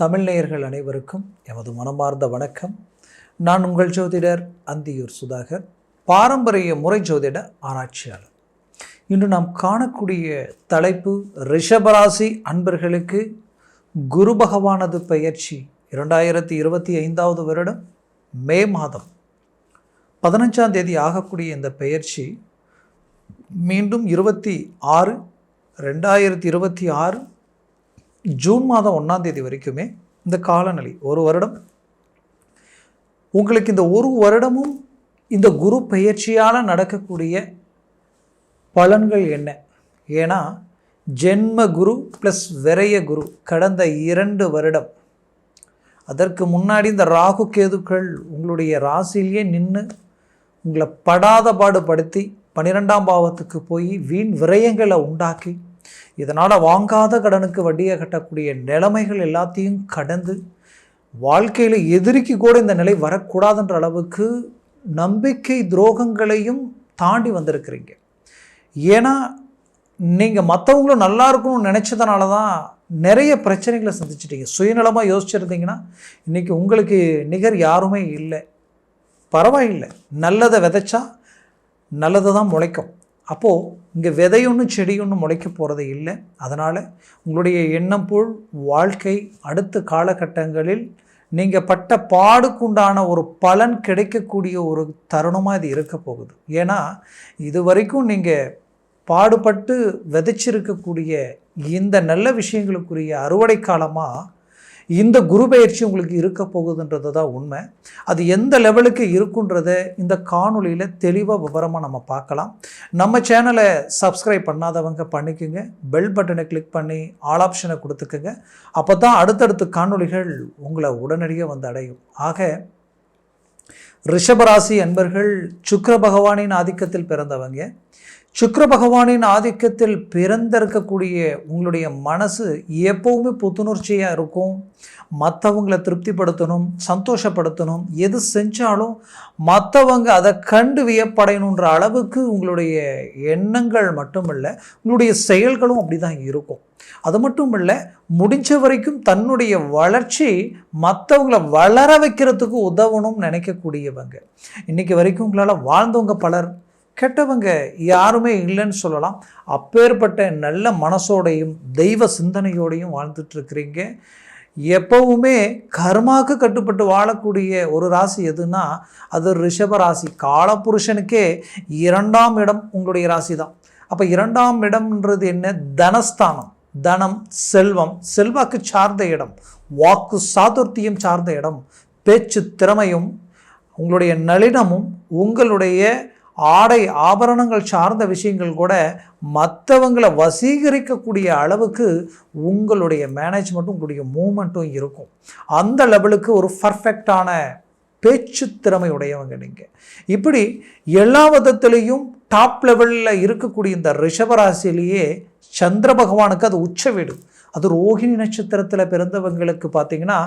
தமிழ்நேயர்கள் அனைவருக்கும் எமது மனமார்ந்த வணக்கம். நான் உங்கள் ஜோதிடர் அந்தியூர் சுதாகர் பாரம்பரிய முறை ஜோதிட ஆராய்ச்சியாளர். இன்று நாம் காணக்கூடிய தலைப்பு ரிஷபராசி அன்பர்களுக்கு குரு பகவானது பயிற்சி இரண்டாயிரத்தி இருபத்தி ஐந்தாவது வருடம் மே மாதம். பதினஞ்சாம் தேதி ஆகக்கூடிய இந்த பெயர்ச்சி மீண்டும் இருபத்தி ஆறு ரெண்டாயிரத்தி இருபத்தி ஆறு ஜூன் மாதம் ஒன்றாம் தேதி வரைக்குமே இந்த காலநிலை ஒரு வருடம். உங்களுக்கு இந்த ஒரு வருடமும் இந்த குரு பயிற்சியால் நடக்கக்கூடிய பலன்கள் என்ன? ஏன்னா ஜென்ம குரு ப்ளஸ் விரைய குரு கடந்த இரண்டு வருடம். அதற்கு முன்னாடி இந்த ராகு கேதுக்கள் உங்களுடைய ராசியிலேயே நின்று உங்களை படாத பாடுபடுத்தி பன்னிரெண்டாம் பாவத்துக்கு போய் வீண் விரயங்களை உண்டாக்கி இதனால் வாங்காத கடனுக்கு வட்டியை கட்டக்கூடிய நிலைமைகள் எல்லாத்தையும் கடந்து வாழ்க்கையில் எதிரிக்கு கூட இந்த நிலை வரக்கூடாதுன்ற அளவுக்கு நம்பிக்கை துரோகங்களையும் தாண்டி வந்திருக்கிறீங்க. ஏன்னா நீங்கள் மற்றவங்களும் நல்லா இருக்கணும்னு நினச்சதுனால தான் நிறைய பிரச்சனைகளை சந்திச்சிட்டீங்க. சுயநலமாக யோசிச்சிருந்தீங்கன்னா இன்றைக்கி உங்களுக்கு நிகர் யாருமே இல்லை. பரவாயில்லை. நல்லதை விதைச்சா நல்லது தான் முளைக்கும். அப்போது இங்கே விதையொன்றும் செடியொன்றும் முளைக்க போகிறது இல்லை. அதனால் உங்களுடைய எண்ணம் போல் வாழ்க்கை அடுத்த காலகட்டங்களில் நீங்கள் பட்ட பாடுக்குண்டான ஒரு பலன் கிடைக்கக்கூடிய ஒரு தருணமாக இது இருக்க போகுது. ஏன்னா இது வரைக்கும் நீங்கள் பாடுபட்டு விதைச்சிருக்கக்கூடிய இந்த நல்ல விஷயங்களுக்குரிய அறுவடை காலமாக இந்த குரு பயிற்சி உங்களுக்கு இருக்க போகுதுன்றது தான் உண்மை. அது எந்த லெவலுக்கு இருக்குன்றத இந்த காணொலியில் தெளிவாக விவரமாக நம்ம பார்க்கலாம். நம்ம சேனலை சப்ஸ்கிரைப் பண்ணாதவங்க பண்ணிக்கோங்க. பெல் பட்டனை கிளிக் பண்ணி ஆல் ஆப்ஷனை கொடுத்துக்கோங்க. அப்போ தான் அடுத்தடுத்த காணொளிகள் உங்களை உடனடியாக வந்து அடையும். ஆக ரிஷபராசி அன்பர்கள் சுக்கர பகவானின் ஆதிக்கத்தில் பிறந்தவங்க சுக்கர பகவானின் ஆதிக்கத்தில் பிறந்திருக்கக்கூடிய உங்களுடைய மனசு எப்போவுமே புத்துணர்ச்சியாக இருக்கும். மற்றவங்களை திருப்திப்படுத்தணும் சந்தோஷப்படுத்தணும் எது செஞ்சாலும் மற்றவங்க அதை கண்டு வியப்படையணுன்ற அளவுக்கு உங்களுடைய எண்ணங்கள் மட்டும் இல்லை உங்களுடைய செயல்களும் அப்படி தான் இருக்கும். அது மட்டும் இல்லை முடிஞ்ச வரைக்கும் தன்னுடைய வளர்ச்சி மற்றவங்கள வளர வைக்கிறதுக்கு உதவணும்னு நினைக்கக்கூடியவங்க. இன்றைக்கி வரைக்கும் உங்களால் வாழ்ந்தவங்க பலர் கெட்டவங்க யாருமே இல்லைன்னு சொல்லலாம். அப்பேற்பட்ட நல்ல மனசோடையும் தெய்வ சிந்தனையோடையும் வாழ்ந்துட்டுருக்கிறீங்க. எப்போவுமே எப்பவுமே கர்மாவுக்கு கட்டுப்பட்டு வாழக்கூடிய ஒரு ராசி எதுனா அது ரிஷப ராசி. காலபுருஷனுக்கே இரண்டாம் இடம் உங்களுடைய ராசி தான் அப்போ இரண்டாம் இடம்ன்றது என்ன? தனஸ்தானம். தனம் செல்வம். செல்வாக்கு சார்ந்த இடம். வாக்கு சாதுர்த்தியம் சார்ந்த இடம். பேச்சு திறமையும் உங்களுடைய நளினமும் உங்களுடைய ஆடை ஆபரணங்கள் சார்ந்த விஷயங்கள் கூட மற்றவங்களை வசீகரிக்கக்கூடிய அளவுக்கு உங்களுடைய மேனேஜ்மெண்ட்டும் உங்களுடைய மூமெண்ட்டும் இருக்கும். அந்த லெவலுக்கு ஒரு பர்ஃபெக்டான பேச்சு திறமை உடையவங்க நீங்கள் இப்படி எல்லா விதத்துலேயும் டாப் லெவலில் இருக்கக்கூடிய இந்த ரிஷபராசிலேயே சந்திர பகவானுக்கு அது உச்ச வீடு. அது ரோஹிணி நட்சத்திரத்தில் பிறந்தவங்களுக்கு பார்த்தீங்கன்னா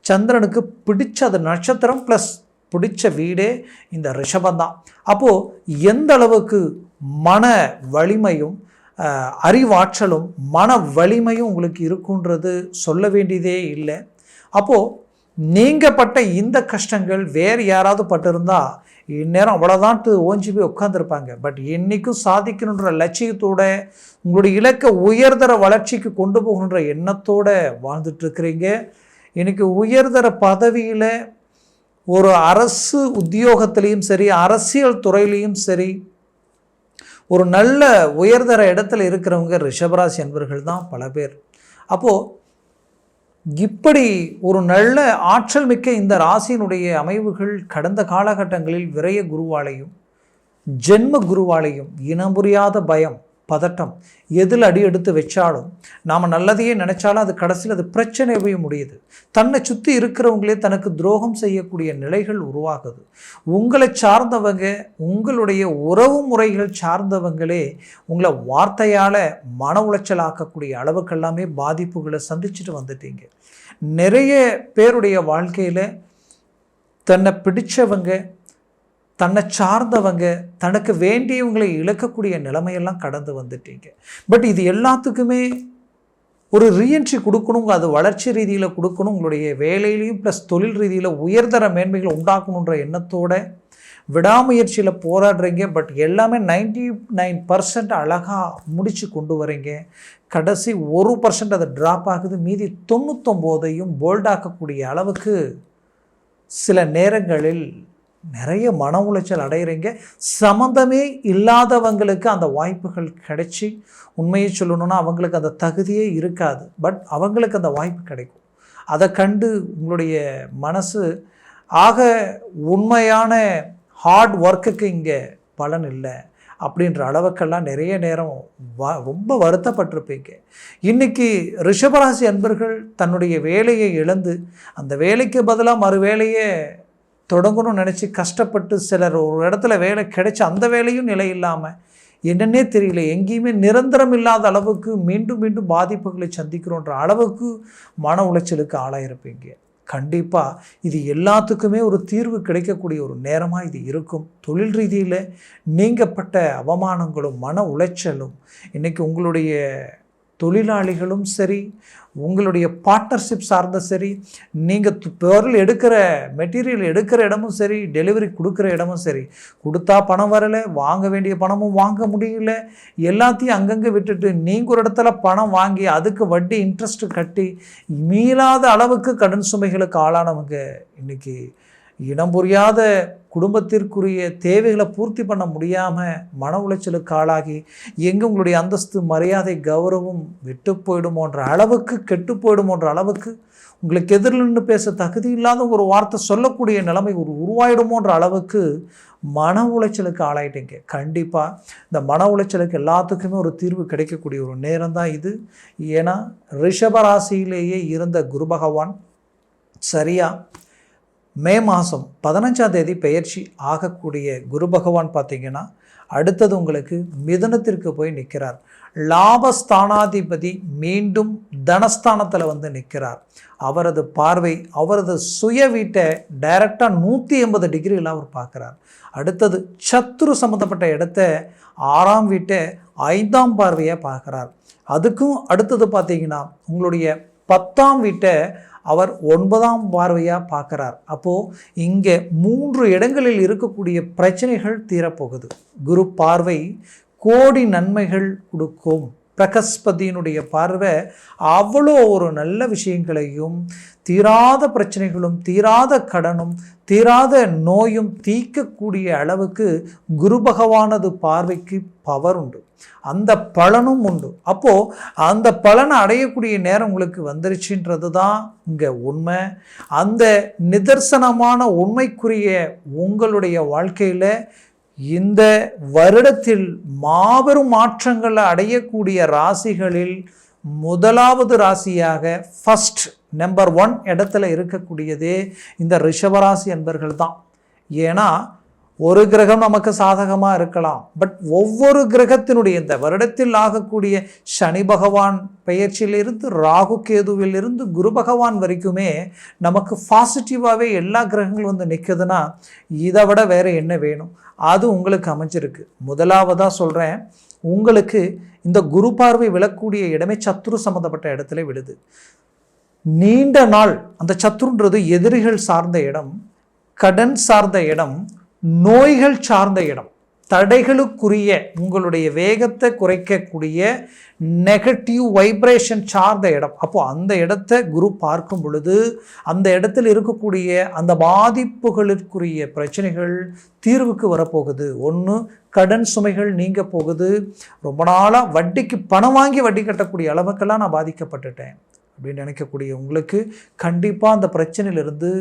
சந்திரனுக்கு பிடிச்ச அது நட்சத்திரம் ப்ளஸ் பிடிச்ச வீடே இந்த ரிஷபந்தான். அப்போது எந்த அளவுக்கு மன வலிமையும் அறிவாற்றலும் மன வலிமையும் உங்களுக்கு இருக்குன்றது சொல்ல வேண்டியதே இல்லை. அப்போது நீங்கள் பட்ட இந்த கஷ்டங்கள் வேறு யாராவது பட்டிருந்தா இந்நேரம் அவ்வளோதான்ட்டு ஓஞ்சி போய் உட்காந்துருப்பாங்க பட் என்றைக்கும் சாதிக்கணுன்ற லட்சியத்தோட உங்களுடைய இலக்க உயர்தர வளர்ச்சிக்கு கொண்டு போகணுன்ற எண்ணத்தோடு வாழ்ந்துட்டுருக்கிறீங்க இன்றைக்கி உயர்தர பதவியில் ஒரு அரசு உத்தியோகத்திலையும் சரி அரசியல் துறையிலையும் சரி ஒரு நல்ல உயர்தர இடத்துல இருக்கிறவங்க ரிஷபராசி அன்பர்கள் தான் பல பேர். அப்போது இப்படி ஒரு நல்ல ஆற்றல் மிக்க இந்த ராசியினுடைய அமைவுகள் கடந்த காலகட்டங்களில் விரைய குருவாலையும் ஜென்ம குருவாலையும் இனம் புரியாத பயம் பதட்டம். எதில் அடி எடுத்து வச்சாலும் நாம் நல்லதையே நினச்சாலும் அது கடைசியில் அது பிரச்சனையவே முடியுது. தன்னை சுற்றி இருக்கிறவங்களே தனக்கு துரோகம் செய்யக்கூடிய நிலைகள் உருவாகுது. உங்களை சார்ந்தவங்க உங்களுடைய உறவு முறைகள் சார்ந்தவங்களே உங்களை வார்த்தையால் மன உளைச்சல் ஆக்கக்கூடிய அளவுக்கெல்லாமே பாதிப்புகளை சந்திச்சுட்டு வந்துட்டீங்க. நிறைய பேருடைய வாழ்க்கையில் தன்னை பிடிச்சவங்க தன்னை சார்ந்தவங்க தனக்கு வேண்டியவங்களை இழக்கக்கூடிய நிலைமையெல்லாம் கடந்து வந்துட்டீங்க. பட் இது எல்லாத்துக்குமே ஒரு ரீஎன்ட்ரி கொடுக்கணுங்க அது வளர்ச்சி ரீதியில் கொடுக்கணும். உங்களுடைய வேலையிலையும் ப்ளஸ் தொழில் ரீதியில் உயர்தர மேன்மைகளை உண்டாக்கணுன்ற எண்ணத்தோட விடாமுயற்சியில் போராடுறீங்க. பட் எல்லாமே நைன்டி நைன் பர்சன்ட் அழகாக முடித்து கொண்டு வரீங்க. கடைசி ஒரு பர்சன்ட் அது ட்ராப் ஆகுது. மீதி தொண்ணூத்தொம்போதையும் போல்டாக்கக்கூடிய அளவுக்கு சில நேரங்களில் நிறைய மன உளைச்சல் அடைகிறீங்க சம்மந்தமே இல்லாதவங்களுக்கு அந்த வாய்ப்புகள் கிடைச்சி உண்மையை சொல்லணும்னா அவங்களுக்கு அந்த தகுதியே இருக்காது. பட் அவங்களுக்கு அந்த வாய்ப்பு கிடைக்கும். அதை கண்டு உங்களுடைய மனசு ஆக உண்மையான ஹார்ட் ஒர்க்குக்கு இங்கே பலன் இல்லை அப்படின்ற அளவுக்கெல்லாம் நிறைய நேரம் வ ரொம்ப வருத்தப்பட்டிருப்பீங்க. இன்றைக்கி ரிஷபராசி அன்பர்கள் தன்னுடைய வேலையை இழந்து அந்த வேலைக்கு பதிலாக மறு வேலையை தொடங்கணும்னு நினச்சி கஷ்டப்பட்டு சிலர் ஒரு இடத்துல வேலை கிடைச்சி அந்த வேலையும் நிலை இல்லாமல் என்னன்னே தெரியல. எங்கேயுமே நிரந்தரம் இல்லாத அளவுக்கு மீண்டும் மீண்டும் பாதிப்புகளை சந்திக்கிறோன்ற அளவுக்கு மன உளைச்சலுக்கு ஆளாயிருப்பீங்க கண்டிப்பாக இது எல்லாத்துக்குமே ஒரு தீர்வு கிடைக்கக்கூடிய ஒரு நேரமாக இது இருக்கும். தொழில் ரீதியில் நீங்கப்பட்ட அவமானங்களும் மன உளைச்சலும் இன்றைக்கி உங்களுடைய தொழிலாளிகளும் சரி உங்களுடைய பார்ட்னர்ஷிப் சார்ந்த சரி நீங்கள் பொருள் எடுக்கிற மெட்டீரியல் எடுக்கிற இடமும் சரி டெலிவரி கொடுக்குற இடமும் சரி கொடுத்தா பணம் வரலை வாங்க வேண்டிய பணமும் வாங்க முடியல எல்லாத்தையும் அங்கங்கே விட்டுட்டு நீங்கள் ஒரு இடத்துல பணம் வாங்கி அதுக்கு வட்டி இன்ட்ரெஸ்ட்டு கட்டி மீளாத அளவுக்கு கடன் சுமைகளுக்கு ஆளானவங்க இன்றைக்கி இனம் புரியாத குடும்பத்திற்குரிய தேவைகளை பூர்த்தி பண்ண முடியாமல் மன உளைச்சலுக்கு ஆளாகி எங்கே உங்களுடைய அந்தஸ்து மரியாதை கௌரவம் விட்டு போயிடுமோன்ற அளவுக்கு கெட்டு போயிடுமோன்ற அளவுக்கு உங்களுக்கு எதிரில் நின்று பேச தகுதி இல்லாத ஒரு வார்த்தை சொல்லக்கூடிய நிலைமை ஒரு உருவாயிடுமோன்ற அளவுக்கு மன உளைச்சலுக்கு ஆளாயிட்டீங்க. கண்டிப்பாக இந்த மன உளைச்சலுக்கு எல்லாத்துக்குமே ஒரு தீர்வு கிடைக்கக்கூடிய ஒரு நேரம் தான் இது. ஏன்னா ரிஷபராசியிலேயே இருந்த குரு பகவான் சரியாக மே மாதம் பதினஞ்சாம் தேதி பெயர்ச்சி ஆகக்கூடிய குரு பகவான் பார்த்தீங்கன்னா அடுத்தது உங்களுக்கு மிதனத்திற்கு போய் நிற்கிறார். லாபஸ்தானாதிபதி மீண்டும் தனஸ்தானத்தில் வந்து நிற்கிறார். அவரது பார்வை அவரது சுய வீட்டை டைரக்டாக நூற்றி எண்பது டிகிரியில் அவர் பார்க்குறார். அடுத்தது சத்ரு சம்மந்தப்பட்ட இடத்த ஆறாம் வீட்டை ஐந்தாம் பார்வையாக பார்க்குறார். அதுக்கும் அடுத்தது பார்த்தீங்கன்னா உங்களுடைய பத்தாம் வீட்டை அவர் ஒன்பதாம் பார்வையாக பார்க்குறார். அப்போது இங்கே மூன்று இடங்களில் இருக்கக்கூடிய பிரச்சனைகள் தீரப்போகுது. குரு பார்வை கோடி நன்மைகள் கொடுக்கும். பிரகஸ்பதியினுடைய பார்வை அவ்வளோ ஒரு நல்ல விஷயங்களையும் தீராத பிரச்சனைகளும் தீராத கடனும் தீராத நோயும் தீர்க்கக்கூடிய அளவுக்கு குரு பகவானது பார்வைக்கு பவர் உண்டு. அந்த பலனும் உண்டு. அப்போது அந்த பலனை அடையக்கூடிய நேரம் உங்களுக்கு வந்துருச்சுன்றது தான் இங்கே உண்மை. அந்த நிதர்சனமான உண்மைக்குரிய உங்களுடைய வாழ்க்கையில் இந்த வருடத்தில் மாபெரும் மாற்றங்களை அடையக்கூடிய ராசிகளில் முதலாவது ராசியாக ஃபஸ்ட் நம்பர் ஒன் இடத்துல இருக்கக்கூடியதே இந்த ரிஷபராசி என்பர்கள் தான். ஏன்னா ஒரு கிரகம் நமக்கு சாதகமாக இருக்கலாம். பட் ஒவ்வொரு கிரகத்தினுடைய இந்த வருடத்தில் ஆகக்கூடிய சனி பகவான் பெயர்ச்சியிலிருந்து ராகு கேதுவிலிருந்து குரு பகவான் வரைக்குமே நமக்கு பாசிட்டிவாகவே எல்லா கிரகங்களும் வந்து நிற்குதுன்னா இதை விட வேறு என்ன வேணும்? அது உங்களுக்கு அமைஞ்சிருக்கு. முதலாவதாக சொல்கிறேன் உங்களுக்கு இந்த குரு பார்வை விழக்கூடிய இடமே சத்துரு சம்மந்தப்பட்ட இடத்துல விழுது. நீண்ட நாள் அந்த சத்துருன்றது எதிரிகள் சார்ந்த இடம் கடன் சார்ந்த இடம் நோய்கள் சார்ந்த இடம். தடைகளுக்குரிய உங்களுடைய வேகத்தை குறைக்கக்கூடிய நெகட்டிவ் வைப்ரேஷன் சார்ந்த இடம். அப்போது அந்த இடத்த குரு பார்க்கும் பொழுது அந்த இடத்தில் இருக்கக்கூடிய அந்த பாதிப்புகளுக்குரிய பிரச்சனைகள் தீர்வுக்கு வரப்போகுது. ஒன்று கடன் சுமைகள் நீங்க போகுது. ரொம்ப நாளாக வட்டிக்கு பணம் வாங்கி வட்டி கட்டக்கூடிய அளவுக்கெல்லாம் நான் பாதிக்கப்பட்டுட்டேன் அப்படின்னு நினைக்கக்கூடிய உங்களுக்கு கண்டிப்பாக அந்த பிரச்சனையிலிருந்து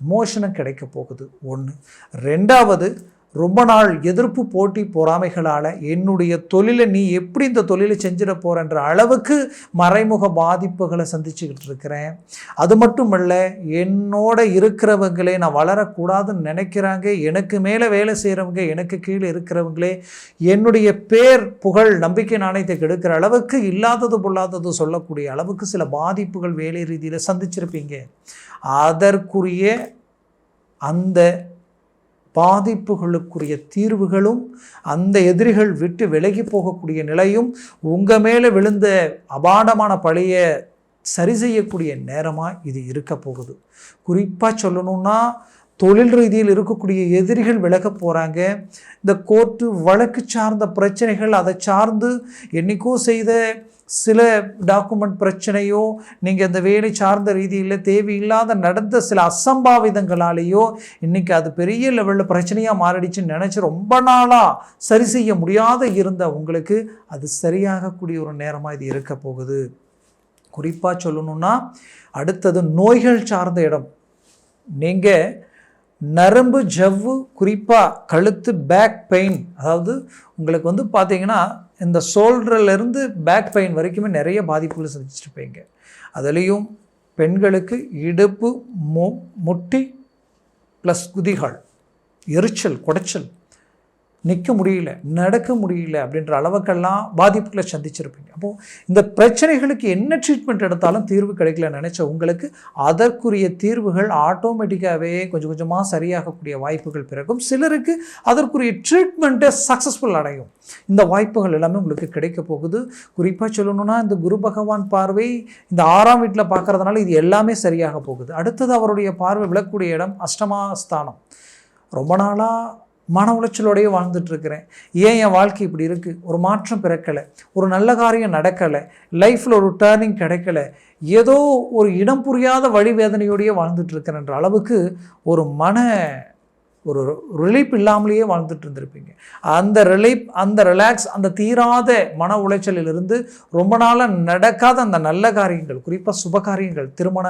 மோஷனம் கிடைக்க போகுது. ஒன்று ரெண்டாவது ரொம்ப நாள் எதிர்ப்பு போட்டி பொறாமைகளால் என்னுடைய தொழிலை நீ எப்படி இந்த தொழிலை செஞ்சிட போகிறன்ற அளவுக்கு மறைமுக பாதிப்புகளை சந்திச்சுக்கிட்டு இருக்கிறேன். அது மட்டும் இல்லை என்னோட இருக்கிறவங்களே நான் வளரக்கூடாதுன்னு நினைக்கிறாங்க எனக்கு மேலே வேலை செய்கிறவங்க எனக்கு கீழே இருக்கிறவங்களே என்னுடைய பேர் புகழ் நம்பிக்கை நாணயத்தை கெடுக்கிற அளவுக்கு இல்லாதது பொல்லாதது சொல்லக்கூடிய அளவுக்கு சில பாதிப்புகள் வேலை ரீதியில் சந்திச்சிருப்பீங்க. அதற்குரிய அந்த பாதிப்புகளுக்குரிய தீர்வுகளும் அந்த எதிரிகள் விட்டு விலகி போகக்கூடிய நிலையும் உங்கள் மேலே விழுந்த அபாண்டமான பழைய சரி செய்யக்கூடிய நேரமாக இது இருக்க போகுது. குறிப்பாக சொல்லணும்னா தொழில் ரீதியில் இருக்கக்கூடிய எதிரிகள் விலக போகிறாங்க இந்த கோர்ட்டு வழக்கு சார்ந்த பிரச்சனைகள் அதை சார்ந்து என்றைக்கோ செய்த சில டாக்குமெண்ட் பிரச்சனையோ நீங்கள் அந்த வேலை சார்ந்த ரீதியில் தேவையில்லாத நடந்த சில அசம்பாவிதங்களாலேயோ இன்றைக்கி அது பெரிய லெவலில் பிரச்சனையாக மாறிடுச்சுன்னு நினச்சி ரொம்ப நாளாக சரி செய்ய முடியாத இருந்த உங்களுக்கு அது சரியாகக்கூடிய ஒரு நேரமாக இது இருக்க போகுது. குறிப்பாக சொல்லணுன்னா அடுத்தது நோய்கள் சார்ந்த இடம். நீங்கள் நரம்பு ஜவ்வு குறிப்பாக கழுத்து பேக் பெயின் அதாவது உங்களுக்கு வந்து பார்த்தீங்கன்னா இந்த ஷோல்டர்லேருந்து பேக் பெயின் வரைக்குமே நிறைய பாதிப்புகளை சந்திச்சிருப்பீங்க. அதுலேயும் பெண்களுக்கு இடுப்பு மு முட்டி ப்ளஸ் குதிகால் எரிச்சல் குடைச்சல் நிற்க முடியல நடக்க முடியல அப்படின்ற அளவுக்கெல்லாம் பாதிப்புகளை சந்திச்சிருப்பீங்க. அப்போது இந்த பிரச்சனைகளுக்கு என்ன ட்ரீட்மெண்ட் எடுத்தாலும் தீர்வு கிடைக்கல நினச்ச உங்களுக்கு அதற்குரிய தீர்வுகள் ஆட்டோமேட்டிக்காகவே கொஞ்சம் கொஞ்சமாக சரியாகக்கூடிய வாய்ப்புகள் பிறக்கும். சிலருக்கு அதற்குரிய ட்ரீட்மெண்ட்டை சக்ஸஸ்ஃபுல் அடையும். இந்த வாய்ப்புகள் எல்லாமே உங்களுக்கு கிடைக்க போகுது. குறிப்பாக சொல்லணும்னா இந்த குரு பகவான் பார்வை இந்த ஆறாம் வீட்டில் பார்க்கறதுனால இது எல்லாமே சரியாக போகுது. அடுத்தது அவருடைய பார்வை விளக்கக்கூடிய இடம் அஷ்டமா ஸ்தானம் ரொம்ப நாளாக மன உளைச்சலோடையே வாழ்ந்துட்டுருக்கிறேன். ஏன் என் வாழ்க்கை இப்படி இருக்குது ஒரு மாற்றம் பிறக்கலை. ஒரு நல்ல காரியம் நடக்கலை. லைஃப்பில் ஒரு டேர்னிங் கிடைக்கல. ஏதோ ஒரு இடம் புரியாத வழி வேதனையோடையே வாழ்ந்துட்டுருக்கிறேன்ற அளவுக்கு ஒரு மன ஒரு ரிலீப் இல்லாமலேயே வாழ்ந்துட்டு இருந்திருப்பீங்க. அந்த ரிலீப் அந்த ரிலாக்ஸ் அந்த தீராத மன உளைச்சலிலிருந்து ரொம்ப நாளாக நடக்காத அந்த நல்ல காரியங்கள் குறிப்பாக சுபகாரியங்கள் திருமண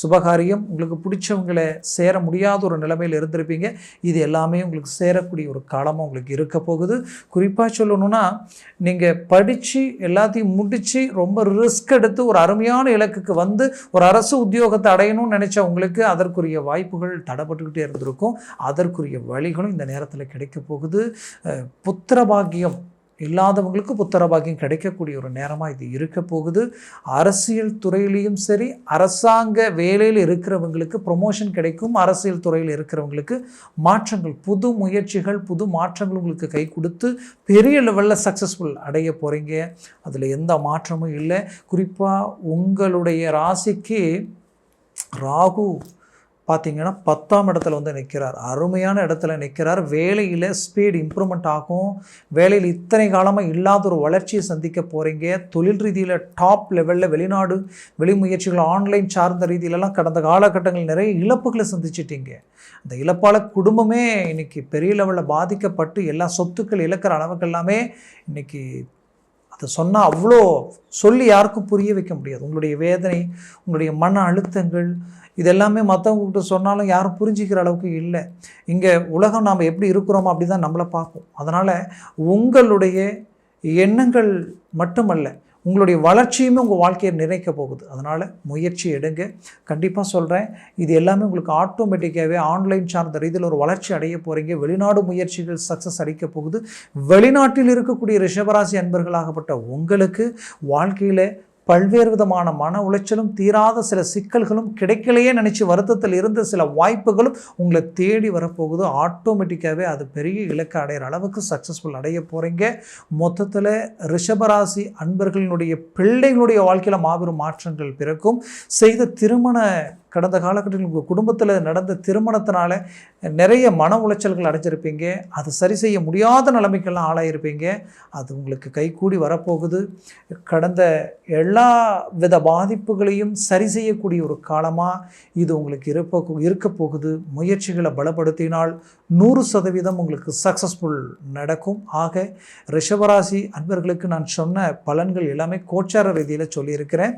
சுபகாரியம் உங்களுக்கு பிடிச்சவங்களை சேர முடியாத ஒரு நிலைமையில் இருந்திருப்பீங்க. இது எல்லாமே உங்களுக்கு சேரக்கூடிய ஒரு காலமாக உங்களுக்கு இருக்க போகுது. குறிப்பாக சொல்லணும்னா நீங்கள் படித்து எல்லாத்தையும் முடித்து ரொம்ப ரிஸ்க் எடுத்து ஒரு அருமையான இலக்குக்கு வந்து ஒரு அரசு உத்தியோகத்தை அடையணும்னு நினச்ச உங்களுக்கு அதற்குரிய வாய்ப்புகள் தடைப்பட்டுக்கிட்டே இருந்திருக்கும். அதற்கு அதற்குரிய வழிகளும் இந்த நேரத்தில் கிடைக்க போகுது. அஹ் புத்திர பாக்கியம் இல்லாதவங்களுக்கு புத்திர பாக்கியம் கிடைக்கக்கூடிய ஒரு நேரமாக இது இருக்க போகுது. அரசியல் துறையிலையும் சரி அரசாங்க வேலையில் இருக்கிறவங்களுக்கு ப்ரொமோஷன் கிடைக்கும். அரசியல் துறையில் இருக்கிறவங்களுக்கு மாற்றங்கள் புது முயற்சிகள் புது மாற்றங்கள் உங்களுக்கு கை கொடுத்து பெரிய லெவலில் சக்ஸஸ்ஃபுல் அடைய போகிறீங்க அதில் எந்த மாற்றமும் இல்லை. குறிப்பாக உங்களுடைய ராசிக்கு ராகு பார்த்தீங்கன்னா பத்தாம் இடத்துல வந்து நிற்கிறார் அருமையான இடத்துல நிற்கிறார் வேலையில் ஸ்பீட் இம்ப்ரூவ்மெண்ட் ஆகும். வேலையில் இத்தனை காலமாக இல்லாத ஒரு வளர்ச்சியை சந்திக்க போகிறீங்க தொழில் ரீதியில் டாப் லெவலில் வெளிநாடு வெளி முயற்சிகள் ஆன்லைன் சார்ந்த ரீதியிலலாம் கடந்த காலகட்டங்கள் நிறைய இழப்புகளை சந்திச்சிட்டீங்க. அந்த இழப்பால் குடும்பமே இன்றைக்கி பெரிய லெவலில் பாதிக்கப்பட்டு எல்லா சொத்துக்கள் இழக்கிற அளவுக்கு எல்லாமே இன்னைக்கு அதை சொன்னால் அவ்வளோ சொல்லி யாருக்கும் புரிய வைக்க முடியாது. உங்களுடைய வேதனை உங்களுடைய மன அழுத்தங்கள் இதெல்லாமே மற்றவங்ககிட்ட சொன்னாலும் யாரும் புரிஞ்சிக்கிற அளவுக்கு இல்லை. இங்கே உலகம் நாம் எப்படி இருக்கிறோமோ அப்படி தான் நம்மளை பார்க்கும். அதனால் உங்களுடைய எண்ணங்கள் மட்டுமல்ல உங்களுடைய வளர்ச்சியுமே உங்கள் வாழ்க்கையை நிறைக்க போகுது. அதனால் முயற்சி எடுங்க. கண்டிப்பாக சொல்கிறேன் இது எல்லாமே உங்களுக்கு ஆட்டோமேட்டிக்காகவே ஆன்லைன் சார்ந்த ரீதியில் ஒரு வளர்ச்சி அடைய போகிறீங்க வெளிநாடு முயற்சிகள் சக்ஸஸ் அடிக்க போகுது. வெளிநாட்டில் இருக்கக்கூடிய ரிஷபராசி அன்பர்களாகப்பட்ட உங்களுக்கு வாழ்க்கையில் பல்வேறு விதமான மன உளைச்சலும் தீராத சில சிக்கல்களும் கிடைக்கலையே நினச்சி வருத்தத்தில் இருந்த சில வாய்ப்புகளும் உங்களை தேடி வரப்போகுது. ஆட்டோமேட்டிக்காகவே அது பெரிய இலக்கு அடையிற அளவுக்கு சக்ஸஸ்ஃபுல் அடைய போகிறீங்க மொத்தத்தில் ரிஷபராசி அன்பர்களினுடைய பிள்ளைகளுடைய வாழ்க்கையில் மாபெரும் மாற்றங்கள் பிறக்கும். செய்த திருமண கடந்த காலகட்டத்தில் உங்கள் குடும்பத்தில் நடந்த திருமணத்தினால நிறைய மன உளைச்சல்கள் அடைஞ்சிருப்பீங்க. அது சரி செய்ய முடியாத நிலைமைக்கெல்லாம் ஆளாயிருப்பீங்க. அது உங்களுக்கு கைகூடி வரப்போகுது. கடந்த எல்லா வித பாதிப்புகளையும் சரி செய்யக்கூடிய ஒரு காலமாக இது உங்களுக்கு இருப்ப இருக்க போகுது. முயற்சிகளை பலப்படுத்தினால் நூறு சதவீதம் உங்களுக்கு சக்ஸஸ்ஃபுல் நடக்கும். ஆக ரிஷபராசி அன்பர்களுக்கு நான் சொன்ன பலன்கள் எல்லாமே கோச்சார ரீதியில் சொல்லியிருக்கிறேன்.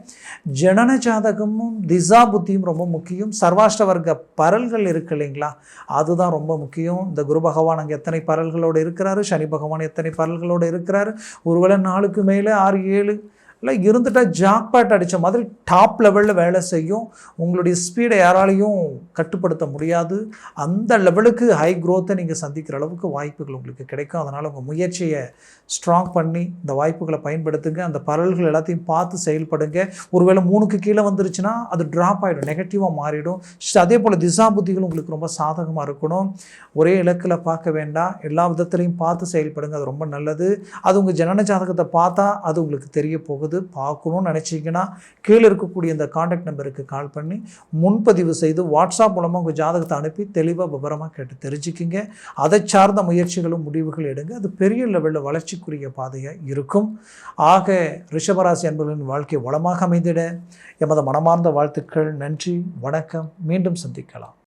ஜனன ஜாதகமும் திசா புத்தியும் ரொம்ப முக்கியம். சர்வாஷ்ட வர்க்க பரல்கள் இருக்கு இல்லைங்களா? அதுதான் ரொம்ப முக்கியம். இந்த குரு பகவான் அங்கே எத்தனை பரல்களோடு இருக்கிறாரு? சனி பகவான் எத்தனை பரல்களோடு இருக்கிறாரு? ஒருவேளை நாளுக்கு மேலே ஆறு ஏழு இல்லை இருந்துட்டால் ஜாக்பேட் அடித்த மாதிரி டாப் லெவலில் வேலை செய்யும். உங்களுடைய ஸ்பீடை யாராலையும் கட்டுப்படுத்த முடியாது. அந்த லெவலுக்கு ஹை க்ரோத்தை நீங்கள் சந்திக்கிற அளவுக்கு வாய்ப்புகள் உங்களுக்கு கிடைக்கும். அதனால் உங்கள் முயற்சியை ஸ்ட்ராங் பண்ணி இந்த வாய்ப்புகளை பயன்படுத்துங்க. அந்த பரல்கள் எல்லாத்தையும் பார்த்து செயல்படுங்க. ஒருவேளை மூணுக்கு கீழே வந்துருச்சுன்னா அது ட்ராப் ஆகிடும் நெகட்டிவாக மாறிடும். அதே போல் திசா புத்திகள் உங்களுக்கு ரொம்ப சாதகமாக இருக்கணும். ஒரே இலக்கில் பார்க்க வேண்டாம். எல்லா விதத்துலையும் பார்த்து செயல்படுங்க. அது ரொம்ப நல்லது. அது உங்கள் ஜனன ஜாதகத்தை பார்த்தா அது உங்களுக்கு தெரிய போகுது. பார்க்கணும்னு நினச்சிங்கன்னா கீழே இருக்கக்கூடிய இந்த காண்டாக்ட் நம்பருக்கு கால் பண்ணி முன்பதிவு செய்து வாட்ஸ்அப் மூலமாக உங்கள் ஜாதகத்தை அனுப்பி தெளிவாக விவரமாக கேட்டு தெரிஞ்சுக்கிங்க. அதை சார்ந்த முயற்சிகளும் முடிவுகள் எடுங்க. அது பெரிய லெவலில் வளர்ச்சிக்குரிய பாதையாக இருக்கும். ஆக ரிஷபராசி அன்பர்களின் வாழ்க்கை வளமாக அமைந்திட. எமது மனமார்ந்த வாழ்த்துக்கள். நன்றி. வணக்கம். மீண்டும் சந்திக்கலாம்.